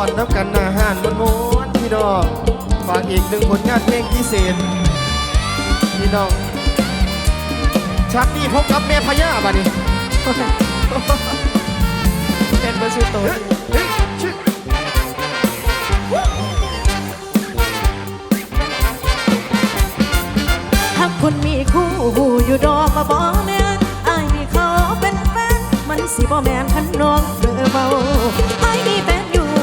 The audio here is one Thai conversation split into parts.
อนน้ำกันอาหารมันม้วนๆพี่น้องฝากอีกหนึ่งผลงานเพลงพิเศษพี่น้องชักนี่พบกับแม่พญาบัดนี้เป็นเบอร์สุดโตเฮ้ยเฮ้ยชื่อถ้าคุณมีคู่อยู่ดอกมาบอกแม่นอายมีเขาเป็นแฟน มันสิบ่แม่นคันน้องเด้อเบาไอายมีแฟนอยู่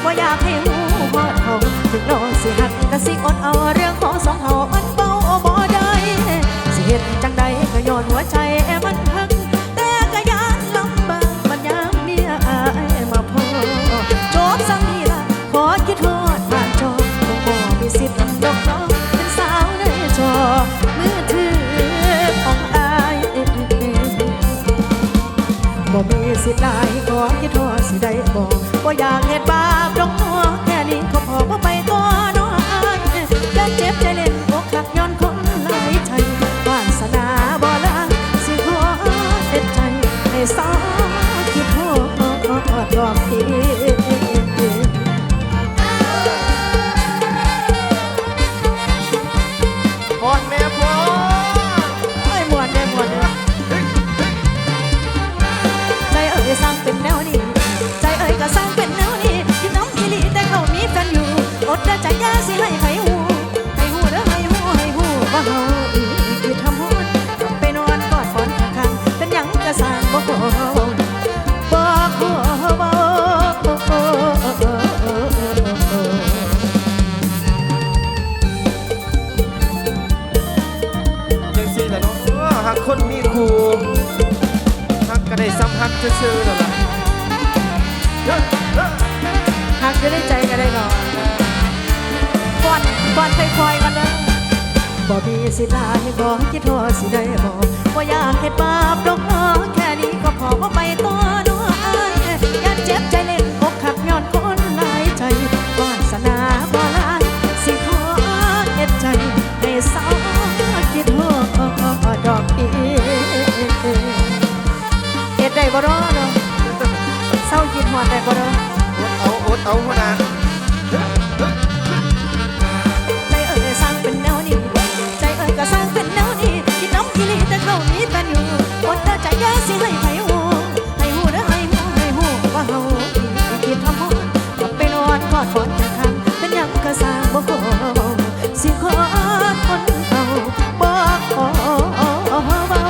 บ่อยากให้หูหอดเขาถึงน้องสิหักก็สิอดเอาเรื่อง สิให้ใครหูให้หูเด้อให้หูให้หูว่าเฮาอีคือทำหูไปนอนกอดฝนข้างๆเป็นหยังก็สางบ่ขอบ่ขอบ่จังสิแต่น้องเออหักคนมีครูหักก็ได้ซ้ำหักซื่อๆนั่นล่ะเฮ้ยเฮ้ยหักจะได้ใจ สิลาให้บอกคิดทษสิได้บอกว่าอยากเฮ็ดบาปดอกน้อแค่นี้ก็พอว่าไปต่อน้ออายอย่าเจ็บใจเล่นอกหักย้อนคนหลายใจวาสนาบ่หลายสิขอเฮ็ดใจให้สาวคิดโทษดอกอีเฮ็ดได้บ่รอเนาะเศร้าคิดฮอดได้บ่เนาเอาอดเอาหัวหน้า ก็สร้างบ่ขอสิขอคนเก่าบ่ขอเบา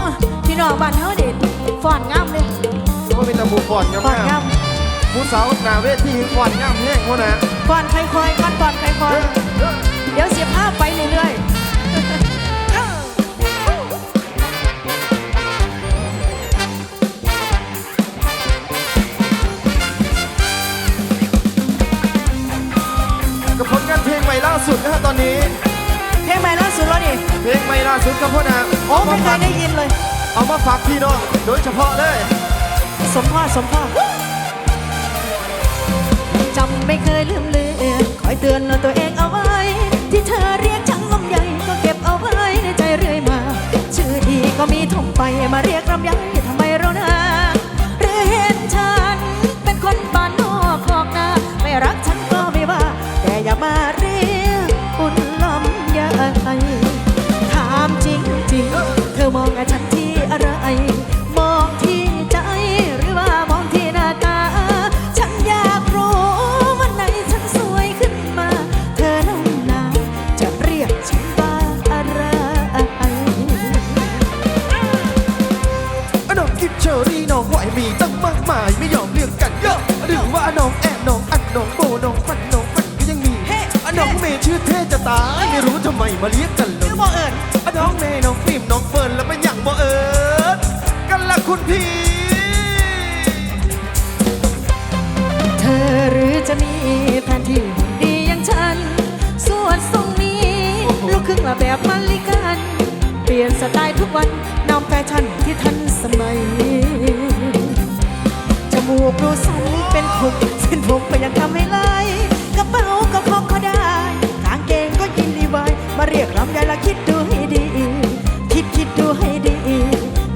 อะพี่น้องบ้านเฮาเด็ดฟ้อนงามเลยว่าเป็นตะบูก่อนงฟ้อนงาามมๆผู้สาวหน้าเวทีก่อนงามแห้งหัวหน้า ก่อนค่อยๆก่อนก่อนค่อยเฮ้ยเฮ้ยๆเดี๋ยวเสียภาพไปเรื่อยๆกับผลงานเพลงใหม่ล่าสุดนะฮะตอนนี้ เพลงใหม่ล่าสุดแล้วนี่เพลงใหม่ล่าสุดกับพ่อนาโอ้ไม่เคยได้ยินเลย เอามาฝากพี่น้องโดยเฉพาะเลย สมพ่อสมพ่อจำ ไม่เคยลืมเลือนคอยเตือนตัวเองเอาไว้ ที่เธอเรียกช่างลมใหญ่ก็เก็บเอาไว้ในใจเรื่อยมา ชื่อดีก็มีทุ่มไปมาเรียกรำใหญ่ทำไมเรานะหรือเห็นฉันเป็นคนบ้านนอกคอกนาไม่รักฉันก็ไม่ว่า แต่อย่ามา กวันนำแฟชั่นที่ทันสมัย จมูกดูสันเป็นขุกเส้นผมก็ยังทำให้ไหลกระเป๋าก็พล้องก็ได้ กางเกงก็ยินดีไว้ มาเรียกรำใหญ่ละคิดดูให้ดี คิดคิดดูให้ดี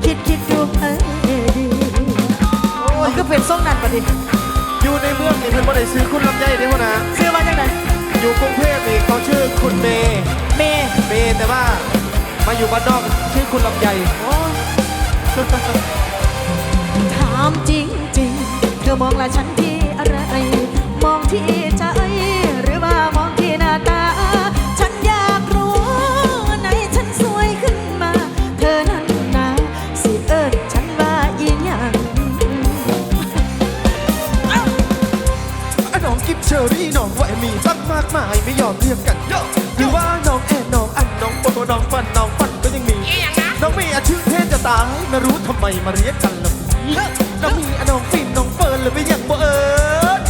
คิดคิดดูให้ดีมันก็เป็นซ่งนั่นปะดิอยู่ในเมืองนี่เพิ่นบ่ได้ซื้อคุณลำใหญ่ด้พ่อนะซื้อมาจากไหนอยู่กรุงเทพนี่เขาชื่อคุณเมย์เมย์เมย์แต่ว่า มาอยู่บ้านนอกชื่อคุณลำไยโอ้ถามจริงจริงๆเธอมองละฉันที่อะไร มองที่ใจหรือว่ามองที่หน้าตา ฉันอยากรู้ไหนฉันสวยขึ้นมา เธอนั้นนะสิเอิญฉันว่าอีหยังอะน้องกิฟเชอรี่น้องว่ามีตั้งมากมายไม่ยอมเรียกกันเยอะหรือว่าน้องแอนน้องอันน้องโปน้องฟันน้อง ตายไม่รู้ทำไมมาเรียกกันละมีน้องมีอน้องฟินน้องเฟิร์นหรือไม่ยังบ่เอิญ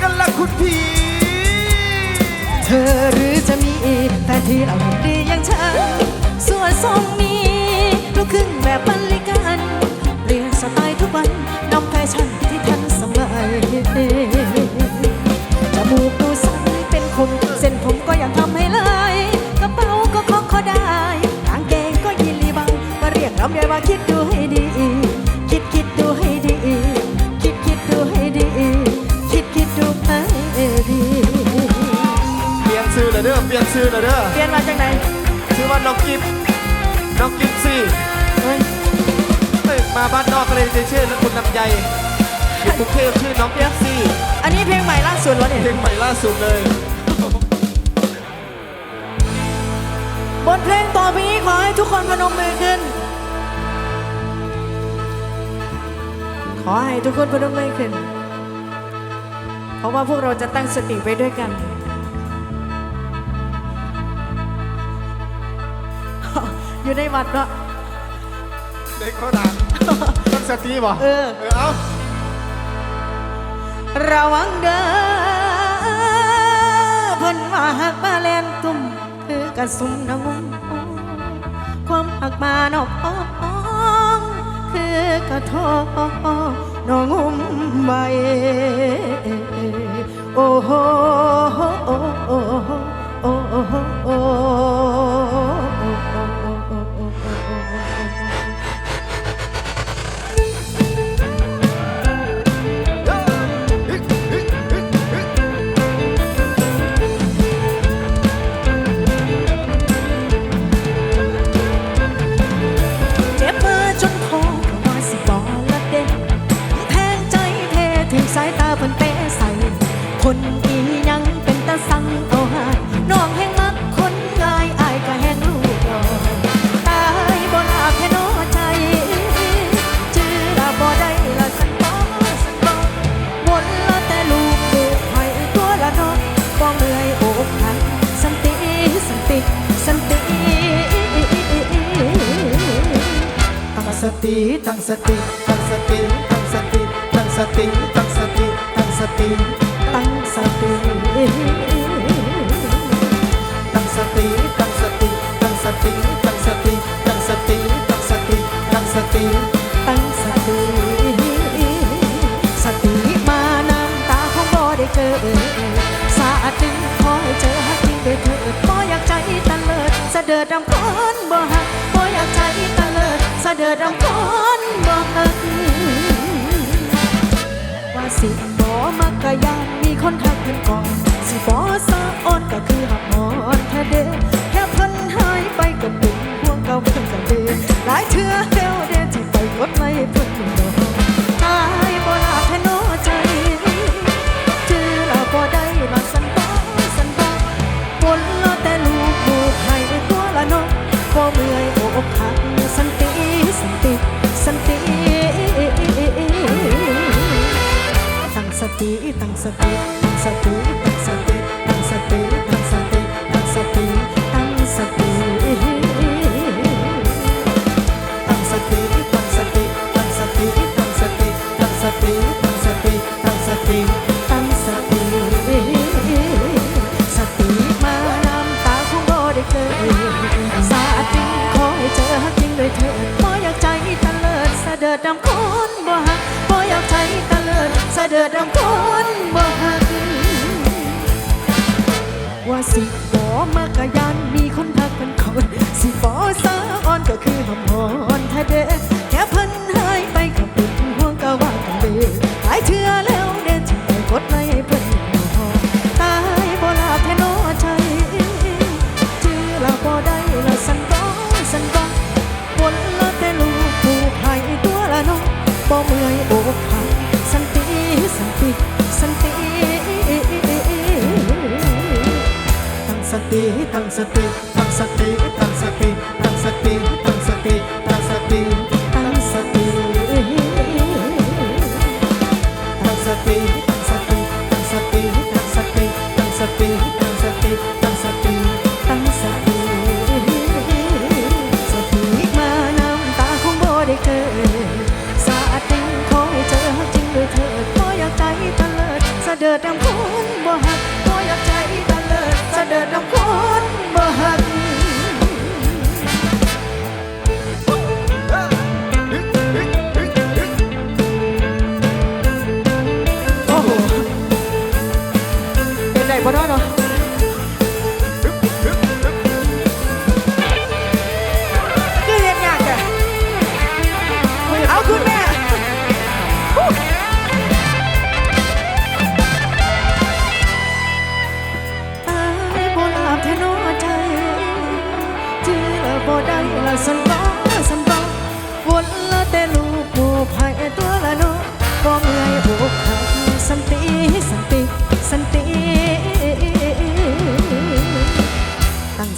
กันละคุณพี่เธอหรือจะมีแฟนที่เราดีอย่างฉันส่วนทรงนี้ลูกครึ่งแบบบริการเปลี่ยนสไตล์ทุกวันนำแฟชั่นที่ทันสมัยจมูกดูสันเป็นคมเส้นผมก็ยังทำให้ เลยเด้อเปลี่ยนชื่อเลยเด้อเปลี่ยนมาจากไหนชื่อว่าน้องกิฟน้องกิฟซี่เฮ้ยเอ้ยมาบ้านนอกก็เลยจะชื่อคุณลำไยอยู่กรุงเทพชื่อน้องกิฟซี่อันนี้เพลงใหม่ล่าสุดวะเนี่ยเพลงใหม่ล่าสุดเลย บทเพลงต่อไปนี้ขอให้ทุกคนพนมมือขึ้น ขอให้ทุกคนพนมมือขึ้น เพราะว่าพวกเราจะตั้งสติไปด้วยกัน อยู่ในวัดเนาะเด็กเขาดังต้องสติบ่เออเออเอาระวังเด้อเพิ่นว่าหักมาแลนตุ่มคือกระสุมนงุมความหักมานอกคือกระทอนองุมใบโอ้โหโอ้โหโอ้โห ตั้งสติตั้งสติตั้งสติตั้งสติตั้งสติตั้งสติตั้งสติตั้งสติตั้งสติตั้งสติตั้งสติตั้งสติตั้งสติตั้งสติตั้งสติตั้งสติสติมาน้ำตาของบ่ได้เกิดสาดึงขอให้เจอฮักจริงโดยเถิดบ่อยากใจตะเลิดสะเดิดดำคนบ่ฮัก เดิดดำคนบ่ฮักว่าสิบ่มักกะยานมีคนทักเพิ่นก่อนสิบ่สะอ่อนก็คือหักหอนแท้เด้แค่เพิ่นหายไปก็เป็นห่วงเก่าเพิ่นกันเด้หลายเทื่อแล้วเด้ที่ไปกดไลค์เพิ่นบ่ satu satu ตาอ่อนก็คือหอมหอนแท้เด้แค่พันหายไปกับป็นห่วงก็ว่ากันเลยหายเชื่อแล้วเดินจะไปกดไลค์เพิ่นตายบ่ลาแท้นอใจชื่อลาบ่ได้ละสันก้องสันก้องบนละแต่ลูกผู้ไผตัวละน้องบ่เมื่อยอกหักสันติสันติสันติตั้งสติตั้งสติ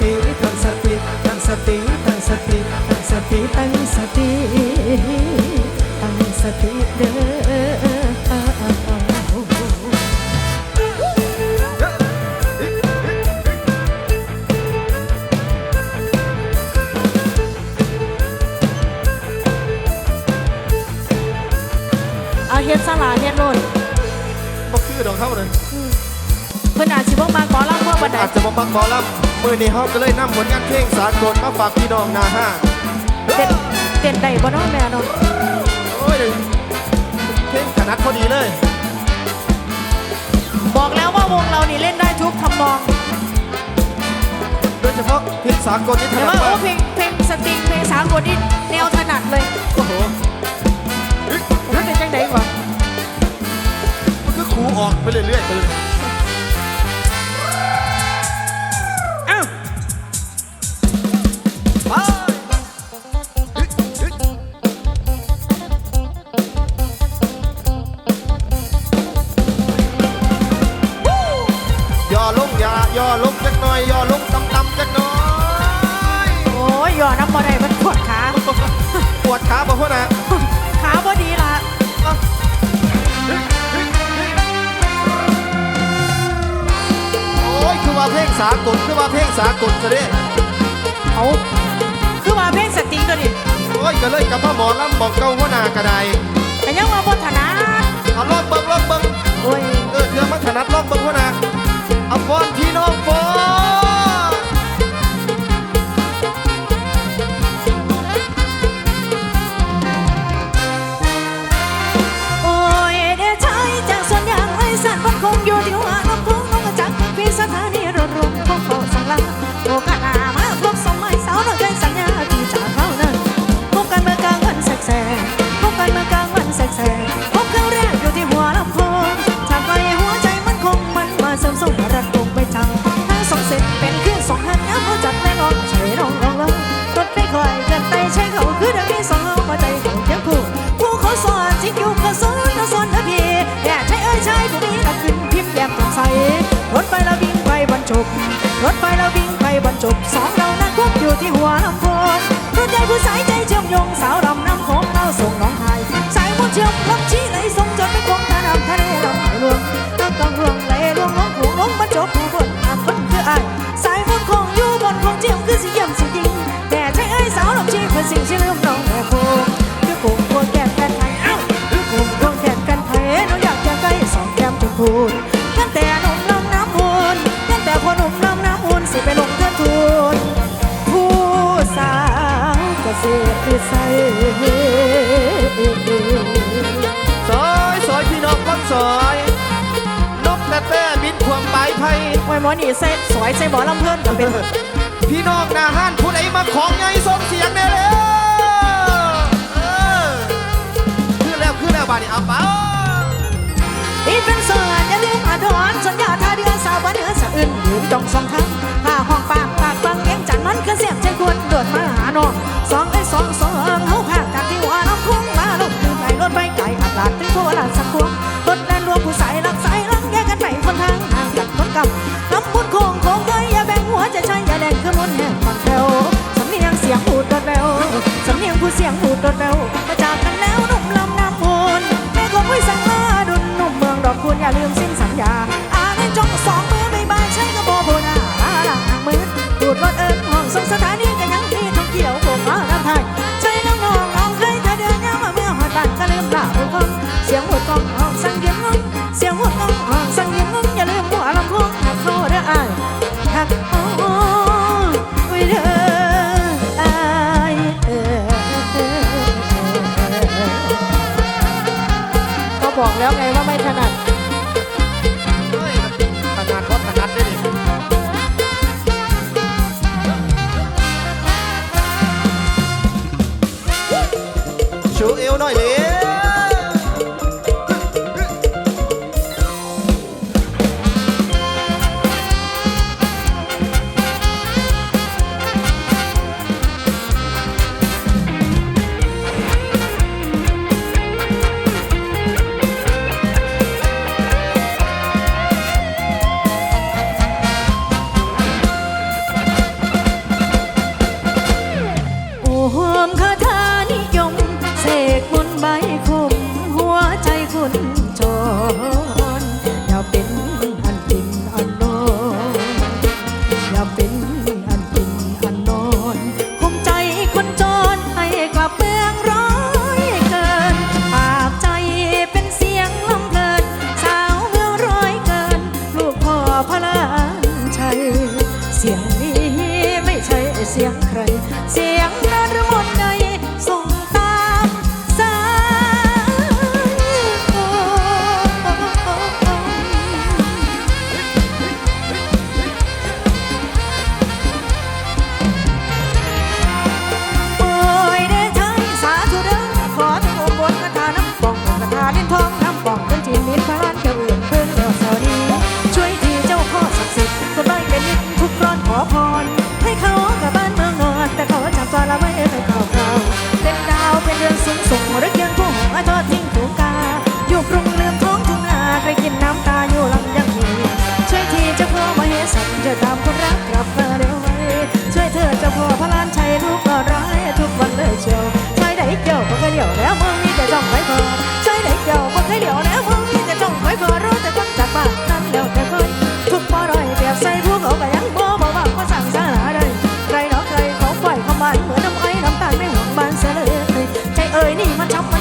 ติตั้งสติตั้งสติตั้งสติตั้งสติตั้งสติตั้งสติเด้อเอาเฮ็ดสลาเฮ็ดโลดบ่คือดอกเฮาเลยเพิ่นอาจสิบ่มาขอรับเมื่อบันไดอาจจะบ่มักหมอลำ มื้อนี้เฮาก็เลยนำผลงานเพลงสากลมาฝากพี่น้องหนาห้าเต้นเต้นได้บ่เนาะแม่เนาะโอ้ยเพลงขนาดพอดีเลย บอกแล้วว่าวงเรานี่เล่นได้ทุกทำนองโดยเฉพาะเพลงสากลนี่ถแต่นัดว่าโอ้มากเพลงเพลงสตริงเพลงสากลนี่แนวถนัดเลยโอ้โหมันเป็นจังไดก่อนมันคือคูออกไปเรื่อยๆไปเลย ปวดขาบ่พ่อนะขาบ่ดีล่ะโอ้ยคือว่าเพลงสากลคือว่าเพลงสากลซะเด้เอาคือว่าเพลงสตริงตัวนี้โอ้ยก็เลยกับพ่อหมอลำบอกเก้าหัวหน้ากระไดแต่ยังว่าบ่ถนัดเอาลองเบิ่งลองเบิ่งโอ้ยเออเธอมันถนัดลองเบิ่งหัวหน้าเอาฟอนพี่น้องฟอน รถไฟเราวิ่งไปบรรจบสองเรานั้นพบอยู่ที่หัวลำโพงรถใหญ่ผู้สายใจเชื่อมโยงสาวดำน้ำของเราส่งน้องหายสายมนต์เชื่อมลำชี้ไหลส่งจนไปคงตาดำทะเลลำไหลลวงน้ำกังเรืองไหลลวงน้องผูงลงบรรจบผู้คนอ่านคนคืออายสายมนต์คงอยู่บนคงเจียมคือสิเยี่ยมสิจริงแต่ใช้ไอ้สาวลำชี้เพื่อสิ่งที่ลืมน้องแม่โคาวเกษตรวิสัยซอยซอยพี่น้องคนซอย นกแต่แต่บินควงไปพภัยไว้หมอนี่ใส่สวยใส่หมอลำเพื่อนก็เป็นพี่น้องหนาห้านผู้ใดมาของไงส่งเสียงแน่เลยเออขึ้นแล้วขึ้นแล้วบาดนี้เอาไปอีเป็นส่วนอย่าลืมอาทรสัญญาท่าเดือนสาววันเหนือสะอื่นยืนจองสองครั้งข้าห้องปา กปากบางเลี้ยงจันมันคือเสียบใจควรโดดมาหาน้องสองไอ้สองสองเฮาพากจากที่หัวน้ำพุ่งมาลงคือไหนรถไปไก่อัดลาดถึงโคราชสักพวง สถานีกันยังที่ท่องเที่ยวผมมาน้ำไทยใช้น้องน้องน้องเคยเธอเดินยามมาเมื่อหอดบ้านก็ลืมลาผู้คนเสียงหัวกองห้องสัง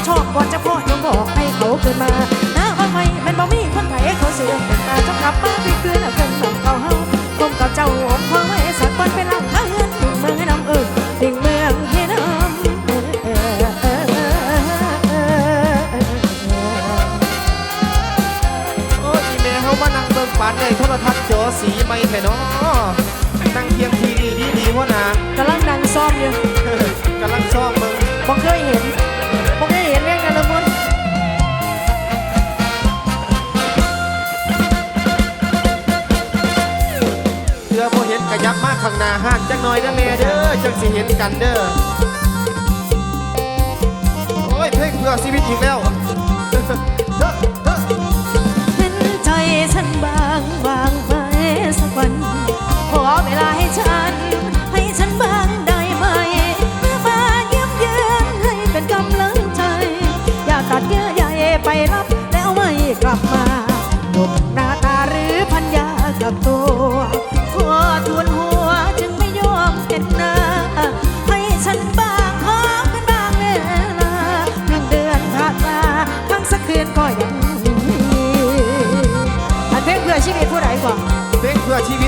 ชอบก่อนจะพ่อจงบอกให้เขาเกิดมาหน้าว่าไม่แมันบ่มีคนไทยเขาเสือกแต่ตาชอบกลับมาไปคืนเอาเกินของเขาเฮาคงกับเจ้าอมพ่อไม่สักวันเป็นหลังข้าเฮือนดิ่งเมืองให้น้ำเอิญดิ่งเมืองให้น้ำโอ้ยอีเมลเขามานั่งเบิ่งปานในโทรทัศน์จอสีไม่แท้เนาะนั่งเคียงทีดีดีดีวะนะกำลังดังซ้อมอยู่ ข้างหน้าห้านจังหน่อยเด้อแม่เด้อจังสิเห็นกันเด้อโอ้ยเพลงเพื่อชีวิตอีกแล้วเห็นใจฉันบางบางไหมสักวัน ขอเวลาให้ฉัน ให้ฉันบางได้ไหมเมื่อมาเยี่ยมเยือนให้เป็นกำลังใจ อย่าตัดเยื่อใยไปรับแล้วไม่กลับมา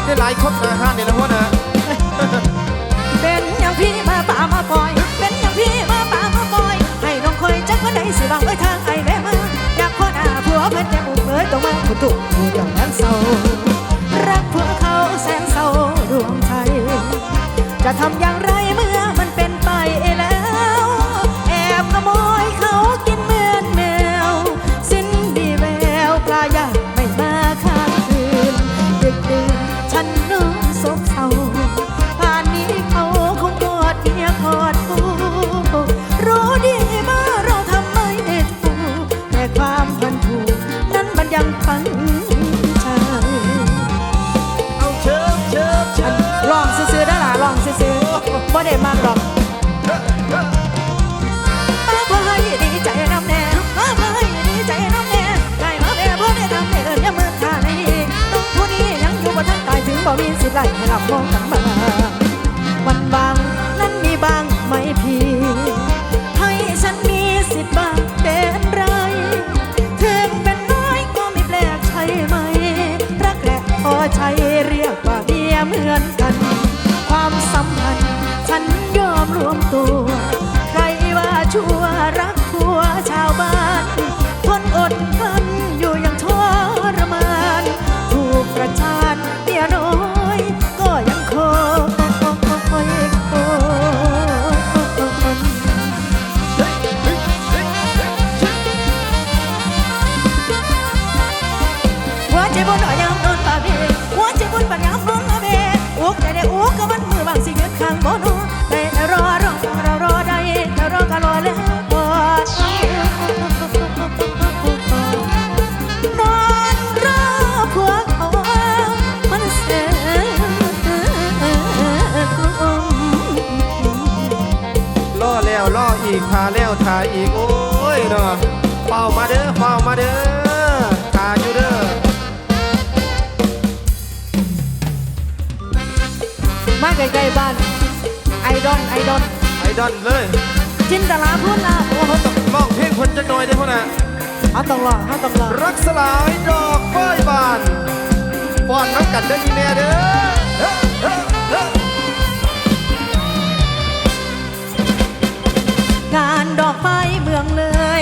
ได้หลายคนนะฮะเนี่ยนะหัวนะเป็นอย่างพี่มาป่ามาปล่อย เป็นอย่างพี่มาป่ามาปล่อย ให้น้องคอยจักวันใดสิบังไว้ทางไอ้แม่มาอยากพ่อหน้าผัวเพิ่นจะบุกเลยต้องมาคุตุกเจ้าแม่เศร้ารักผัวเขาแสนเศร้าดวงใจ จะทำยัง มอกันมาวันบางนั้นมีบางไม่พีให้ฉันมีสิทธิ์บางเป็นไรถึงเป็นน้อยก็ไม่แปลกใช่ไหมรักแร้พอใจเรียกว่าเมียเหมือนกัน ความสัมพันธ์ฉันยอมรวมตัว ใครว่าชั่วรักผัว อีกโอ้ยเนาะเฝ้ามาเด้อเฝ้ามาเด้อตาอยู่เด้อมาใกลๆบ้าน ไอดอนไอดอนไอดอนเลย จินตลาพุ่นนะโอ้โหมองเพลงคนจะน่อยได้พ่อนะเอาต้องรอเอาต้องรอรักสลายดอกฝ้ายบานป้อนน้ำกัดได้ยีแม่เด้อ การดอกไม้เมืองเลย